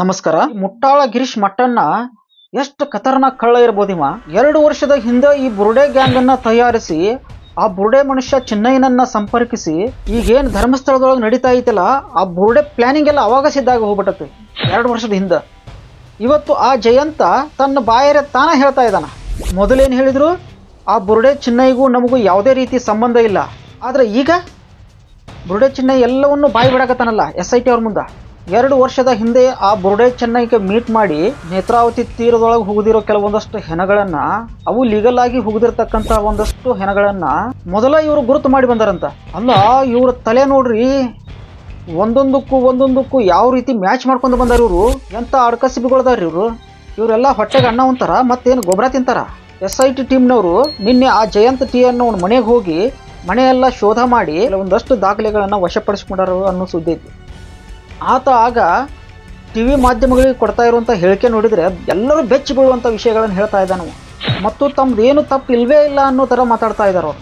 ನಮಸ್ಕಾರ. ಮುಟ್ಟಾಳ ಗಿರೀಶ್ ಮಟ್ಟಣ್ಣ, ಎಷ್ಟು ಖತರ್ನಾಕ್ ಕಳ್ಳ ಇರ್ಬೋದು ಇವ? ಎರಡು ವರ್ಷದ ಹಿಂದೆ ಈ ಬುರುಡೆ ಗ್ಯಾಂಗ್ ಅನ್ನ ತಯಾರಿಸಿ, ಆ ಬುರುಡೆ ಮನುಷ್ಯ ಚೆನ್ನೈನನ್ನ ಸಂಪರ್ಕಿಸಿ, ಈಗೇನ್ ಧರ್ಮಸ್ಥಳದೊಳಗೆ ನಡೀತಾ ಐತಲ್ಲ, ಆ ಬುರುಡೆ ಪ್ಲಾನಿಂಗ್ ಎಲ್ಲ ಅವಾಗ ಸಿದ್ಧಾಗಿ ಹೋಗ್ಬಿಟ್ಟತಿ, ಎರಡು ವರ್ಷದ ಹಿಂದೆ. ಇವತ್ತು ಆ ಜಯಂತ ತನ್ನ ಬಾಯರೆ ತಾನ ಹೇಳ್ತಾ ಇದ್ದಾನ. ಮೊದಲೇನು ಹೇಳಿದ್ರು? ಆ ಬುರುಡೆ ಚಿನ್ನೈಗೂ ನಮಗೂ ಯಾವುದೇ ರೀತಿ ಸಂಬಂಧ ಇಲ್ಲ. ಆದ್ರೆ ಈಗ ಬುರುಡೆ ಚೆನ್ನೈ ಎಲ್ಲವನ್ನು ಬಾಯಿ ಬಿಡಾಕತ್ತಾನಲ್ಲ ಎಸ್ ಐ ಟಿ ಅವ್ರ ಮುಂದೆ. ಎರಡು ವರ್ಷದ ಹಿಂದೆ ಆ ಬುರುಡೆ ಚೆನ್ನೈಗೆ ಮೀಟ್ ಮಾಡಿ ನೇತ್ರಾವತಿ ತೀರದೊಳಗೆ ಹುಗಿದಿರೋ ಕೆಲವೊಂದಷ್ಟು ಹೆಣಗಳನ್ನ, ಅವು ಲೀಗಲ್ ಆಗಿ ಹುಗಿದಿರ್ತಕ್ಕಂಥ ಒಂದಷ್ಟು ಹೆಣಗಳನ್ನ ಮೊದಲ ಇವರು ಗುರುತು ಮಾಡಿ ಬಂದಾರಂತ. ಅಲ್ಲ, ಇವ್ರ ತಲೆ ನೋಡ್ರಿ, ಒಂದೊಂದಕ್ಕೂ ಒಂದೊಂದಕ್ಕೂ ಯಾವ ರೀತಿ ಮ್ಯಾಚ್ ಮಾಡ್ಕೊಂಡು ಬಂದಾರ ಇವರು? ಎಂತ ಅಡ್ಕಸಿಬಿಗಳದಾರ ಇವರು? ಇವರೆಲ್ಲ ಹೊಟ್ಟೆಗೆ ಅನ್ನ ಉಂತಾರ, ಮತ್ತೇನು ಗೊಬ್ಬರ ತಿಂತಾರ? ಎಸ್ ಐ ಟಿ ಟೀಮ್ನವರು ನಿನ್ನೆ ಆ ಜಯಂತ್ ಟಿ ಅನ್ನೋ ಮನೆಗೆ ಹೋಗಿ ಮನೆಯೆಲ್ಲ ಶೋಧ ಮಾಡಿ ಒಂದಷ್ಟು ದಾಖಲೆಗಳನ್ನು ವಶಪಡಿಸಿಕೊಂಡರು ಅನ್ನೋ ಸುದ್ದಿ ಐತಿ. ಆತ ಆಗ ಟಿ ವಿ ಮಾಧ್ಯಮಗಳಿಗೆ ಕೊಡ್ತಾ ಇರುವಂಥ ಹೇಳಿಕೆ ನೋಡಿದರೆ ಎಲ್ಲರೂ ಬೆಚ್ಚಿ ಬೀಳುವಂಥ ವಿಷಯಗಳನ್ನು ಹೇಳ್ತಾ ಇದ್ದಾನು ಮತ್ತು ತಮ್ಮದೇನು ತಪ್ಪು ಇಲ್ಲವೇ ಇಲ್ಲ ಅನ್ನೋ ಥರ ಮಾತಾಡ್ತಾ ಇದ್ದಾರೆ ಅವರು.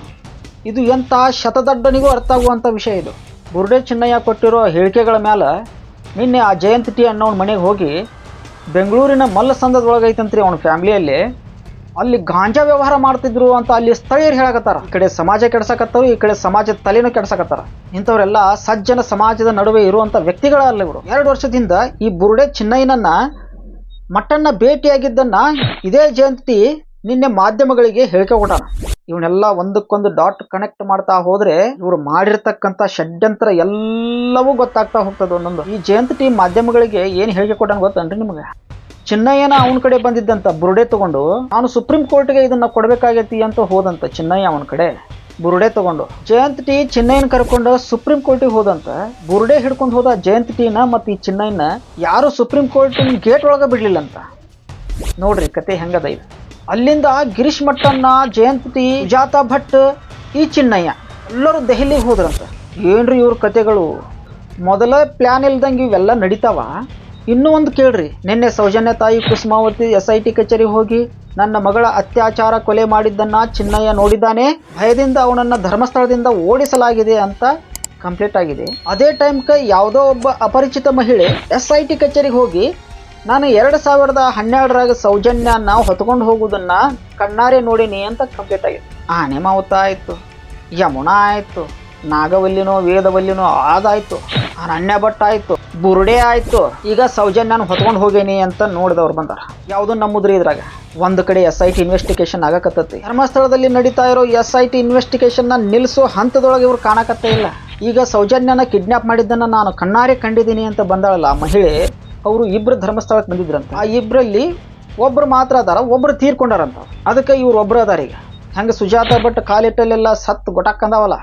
ಇದು ಎಂಥ ಶತದಡ್ಡನಿಗೂ ಅರ್ಥ ಆಗುವಂಥ ವಿಷಯ ಇದು. ಬುರ್ಡೆ ಚಿನ್ನಯ್ಯ ಕೊಟ್ಟಿರೋ ಹೇಳಿಕೆಗಳ ಮೇಲೆ ನಿನ್ನೆ ಆ ಜಯಂತ್ ಟಿ ಅನ್ನೋನ ಮನೆಗೆ ಹೋಗಿ ಬೆಂಗಳೂರಿನ ಮಲ್ಲಸಂದದೊಳಗೈತಂತ್ರಿ ಅವನ ಫ್ಯಾಮಿಲಿಯಲ್ಲಿ ಅಲ್ಲಿ ಗಾಂಜಾ ವ್ಯವಹಾರ ಮಾಡ್ತಿದ್ರು ಅಂತ ಅಲ್ಲಿ ಸ್ಥಳೀಯರು ಹೇಳಕತ್ತಾರ. ಈ ಕಡೆ ಸಮಾಜ ಕೆಡ್ಸಕತ್ತಾರ ಈ ಕಡೆ ಸಮಾಜದ ತಲೆನೂ ಕೆಡ್ಸಕತ್ತಾರ. ಇಂಥವರೆಲ್ಲ ಸಜ್ಜನ ಸಮಾಜದ ನಡುವೆ ಇರುವಂತ ವ್ಯಕ್ತಿಗಳಲ್ಲ ಇವರು ಎರಡು ವರ್ಷದಿಂದ ಈ ಬುರುಡೆ ಚಿನ್ನಯ್ಯನನ್ನ ಮಟ್ಟನ್ನ ಭೇಟಿಯಾಗಿದ್ದನ್ನ ಇದೇ ಜಯಂತಿ ನಿನ್ನೆ ಮಾಧ್ಯಮಗಳಿಗೆ ಹೇಳಿಕೆ ಕೊಟ್ಟಾನ. ಇವನ್ನೆಲ್ಲ ಒಂದಕ್ಕೊಂದು ಡಾಟ್ ಕನೆಕ್ಟ್ ಮಾಡ್ತಾ ಹೋದ್ರೆ ಇವರು ಮಾಡಿರ್ತಕ್ಕಂಥ ಷಡ್ಯಂತ್ರ ಎಲ್ಲವೂ ಗೊತ್ತಾಗ್ತಾ ಹೋಗ್ತದೆ ಒಂದೊಂದು. ಈ ಜಯಂತಿ ಮಾಧ್ಯಮಗಳಿಗೆ ಏನು ಹೇಳಿಕೆ ಕೊಟ್ಟಾನ ಗೊತ್ತನ್ರಿ ನಿಮಗೆ? ಚಿನ್ನಯ್ಯನ ಅವನ ಕಡೆ ಬಂದಿದ್ದಂತ ಬುರುಡೆ ತಗೊಂಡು, ನಾನು ಸುಪ್ರೀಂ ಕೋರ್ಟ್ಗೆ ಇದನ್ನ ಕೊಡಬೇಕಾಗೈತಿ ಅಂತ ಹೋದಂತ ಚಿನ್ನಯ್ಯ ಅವನ ಕಡೆ. ಬುರುಡೆ ತಗೊಂಡು, ಜಯಂತ್ ಟಿ ಚಿನ್ನಯ್ಯನ ಕರ್ಕೊಂಡು ಸುಪ್ರೀಂ ಕೋರ್ಟಿಗೆ ಹೋದಂತ, ಬುರುಡೆ ಹಿಡ್ಕೊಂಡು ಹೋದ ಜಯಂತ್ ಟಿನ ಮತ್ತು ಈ ಚಿನ್ನಯ್ಯನ ಯಾರು ಸುಪ್ರೀಂ ಕೋರ್ಟಿನ ಗೇಟ್ ಒಳಗೆ ಬಿಡ್ಲಿಲ್ಲ ಅಂತ. ನೋಡ್ರಿ ಕತೆ ಹೆಂಗದ ಇದು. ಅಲ್ಲಿಂದ ಗಿರೀಶ್ ಮಟ್ಟಣ್ಣ ಜಯಂತ್ ಟಿ ಜಾತಾ ಭಟ್, ಈ ಚಿನ್ನಯ್ಯ ಎಲ್ಲರೂ ದೆಹಲಿಗೆ ಹೋದ್ರಂತ. ಏನ್ರಿ ಇವ್ರ ಕತೆಗಳು? ಮೊದಲ ಪ್ಲಾನ್ ಇಲ್ದಂಗೆ ಇವೆಲ್ಲ ನಡೀತಾವ? ಇನ್ನೂ ಒಂದು ಕೇಳ್ರಿ. ನಿನ್ನೆ ಸೌಜನ್ಯ ತಾಯಿ ಕುಸುಮಾವತಿ ಎಸ್ ಐ ಟಿ ಕಚೇರಿಗೆ ಹೋಗಿ ನನ್ನ ಮಗಳ ಅತ್ಯಾಚಾರ ಕೊಲೆ ಮಾಡಿದ್ದನ್ನ ಚಿನ್ನಯ್ಯ ನೋಡಿದ್ದಾನೆ. ಭಯದಿಂದ ಅವನನ್ನ ಧರ್ಮಸ್ಥಳದಿಂದ ಓಡಿಸಲಾಗಿದೆ ಅಂತ ಕಂಪ್ಲೀಟ್ ಆಗಿದೆ. ಅದೇ ಟೈಮ್ಗೆ ಯಾವುದೋ ಒಬ್ಬ ಅಪರಿಚಿತ ಮಹಿಳೆ ಎಸ್ ಐ ಟಿ ಕಚೇರಿಗೆ ಹೋಗಿ, ನಾನು ಎರಡು ಸಾವಿರದ ಹನ್ನೆರಡರಾಗ ಸೌಜನ್ಯನ ಹೊತ್ಕೊಂಡು ಹೋಗುವುದನ್ನ ಕಣ್ಣಾರೆ ನೋಡಿನಿ ಅಂತ ಕಂಪ್ಲೀಟ್ ಆಗಿದೆ. ಆನೆ ಮಾವುತ ಆಯಿತು ಯಮುನಾ ಆಯಿತು ನಾಗವಲ್ಲಿನೋ, ವೇದವಲ್ಲಿನೋ ಆದಾಯ್ತು, ಅನನ್ಯ ಭಟ್ ಆಯ್ತು, ಬುರುಡೆ ಆಯ್ತು. ಈಗ ಸೌಜನ್ಯನ ಹೊತ್ಕೊಂಡು ಹೋಗೇನಿ ಅಂತ ನೋಡಿದವ್ರು ಬಂದಾರ. ಯಾವುದು ನಮ್ಮದ್ರಿ ಇದ್ರಾಗ. ಒಂದು ಕಡೆ ಎಸ್ ಐ ಟಿ ಇನ್ವೆಸ್ಟಿಗೇಷನ್ ಆಗಕತ್ತೈತಿ. ಧರ್ಮಸ್ಥಳದಲ್ಲಿ ನಡೀತಾ ಇರೋ ಎಸ್ ಐ ಟಿ ಇನ್ವೆಸ್ಟಿಗೇಷನ್ನ ನಿಲ್ಲಿಸೋ ಹಂತದೊಳಗೆ ಇವ್ರು ಕಾಣಕತ್ತೇ ಇಲ್ಲ. ಈಗ ಸೌಜನ್ಯನ ಕಿಡ್ನಾಪ್ ಮಾಡಿದ್ದನ್ನ ನಾನು ಕಣ್ಣಾರೆ ಕಂಡಿದ್ದೀನಿ ಅಂತ ಬಂದಾಳಲ್ಲ ಆ ಮಹಿಳೆ, ಅವರು ಇಬ್ರು ಧರ್ಮಸ್ಥಳಕ್ಕೆ ಬಂದಿದ್ರಂತ. ಆ ಇಬ್ಬರಲ್ಲಿ ಒಬ್ರು ಮಾತ್ರ ಅದಾರ, ಒಬ್ರು ತೀರ್ಕೊಂಡಾರಂತ. ಅದಕ್ಕೆ ಇವ್ರು ಒಬ್ರು ಅದಾರ ಈಗ ಹಂಗೆ ಸುಜಾತ ಭಟ್ ಕಾಲಿಟ್ಟಲ್ಲೆಲ್ಲ ಸತ್ತು ಗೊಟಾಕಂದವಲ್ಲ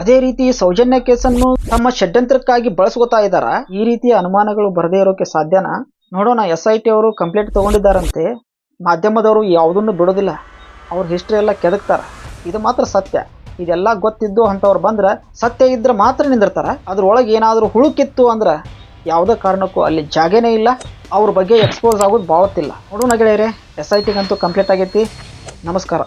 ಅದೇ ರೀತಿ ಸೌಜನ್ಯ ಕೇಸನ್ನು ತಮ್ಮ ಷಡ್ಯಂತ್ರಕ್ಕಾಗಿ ಬಳಸ್ಕೊತಾ ಇದ್ದಾರ? ಈ ರೀತಿಯ ಅನುಮಾನಗಳು ಬರದೇ ಇರೋಕೆ ಸಾಧ್ಯನಾ? ನೋಡೋಣ, ಎಸ್ ಐ ಟಿ ಅವರು ಕಂಪ್ಲೇಂಟ್ ತಗೊಂಡಿದ್ದಾರಂತೆ. ಮಾಧ್ಯಮದವರು ಯಾವುದನ್ನು ಬಿಡೋದಿಲ್ಲ. ಅವ್ರ ಹಿಸ್ಟ್ರಿ ಎಲ್ಲ ಕೆದಕ್ತಾರ. ಇದು ಮಾತ್ರ ಸತ್ಯ. ಇದೆಲ್ಲ ಗೊತ್ತಿದ್ದು ಅಂಥವ್ರು ಬಂದ್ರೆ ಸತ್ಯ ಇದ್ರೆ ಮಾತ್ರ ನಿಂದಿರ್ತಾರ. ಅದ್ರೊಳಗೆ ಏನಾದರೂ ಹುಳುಕಿತ್ತು ಅಂದ್ರೆ ಯಾವುದೇ ಕಾರಣಕ್ಕೂ ಅಲ್ಲಿ ಜಾಗನೇ ಇಲ್ಲ. ಅವ್ರ ಬಗ್ಗೆ ಎಕ್ಸ್ಪೋಸ್ ಆಗೋದು ಬಾವತ್ತಿಲ್ಲ ನೋಡೋಣ ಗೆಳೆಯರೆ, ಎಸ್ ಐ ಟಿಗಂತೂ ಕಂಪ್ಲೀಟ್ ಆಗೈತಿ. ನಮಸ್ಕಾರ.